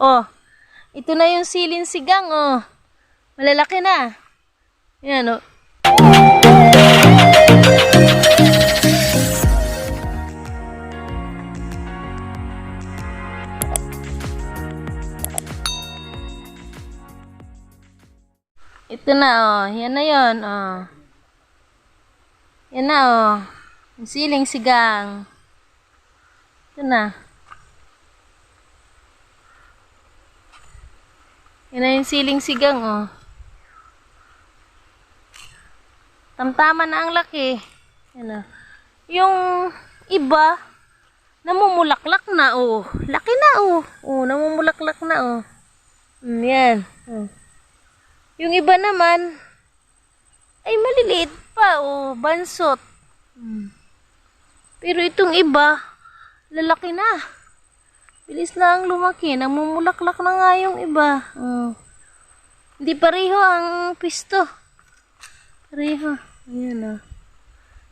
Oh, ito na yung silin sigang, oh. Malalaki na. Yan, oh. Ito na, oh. Yan na yon oh. Yan na, oh. Yung siling sigang. Ito na. Yan na yung siling sigang, oh. Tamtama na ang laki. Yan, oh. Yung iba, namumulaklak na, oh. Laki na, oh. Oh, namumulaklak na, oh. Mm, yan. Oh. Yung iba naman, ay maliliit pa, oh, bansot. Hmm. Pero itong iba, lalaki na. Bilis na ang lumaki, namumulaklak na nga yung iba. Oh. Hindi pareho ang pisto. Pareho. Ayan, oh.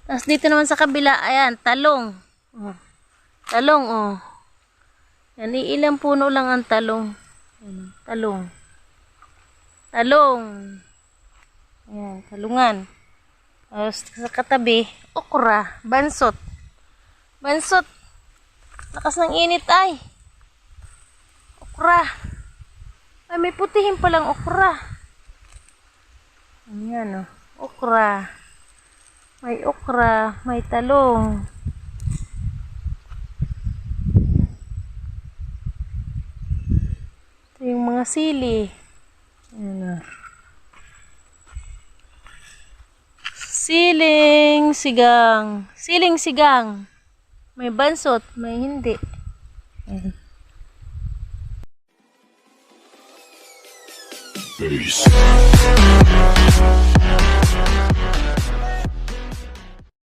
Tapos dito naman sa kabila, ayan, talong. Oh. Talong, oh. Yan, ilang puno lang ang talong. Ayan, talong. Talong. Ayan, talungan. Tapos sa katabi, okra, bansot. Bansot. Lakas ng init ay. Okra. Ay, may putihin palang okra. Ayan, oh. Okra. May okra, may talong. Ito yung mga sili. Ayan, oh. Siling sigang. Siling sigang. May bansot, may hindi. Ayan. Peace.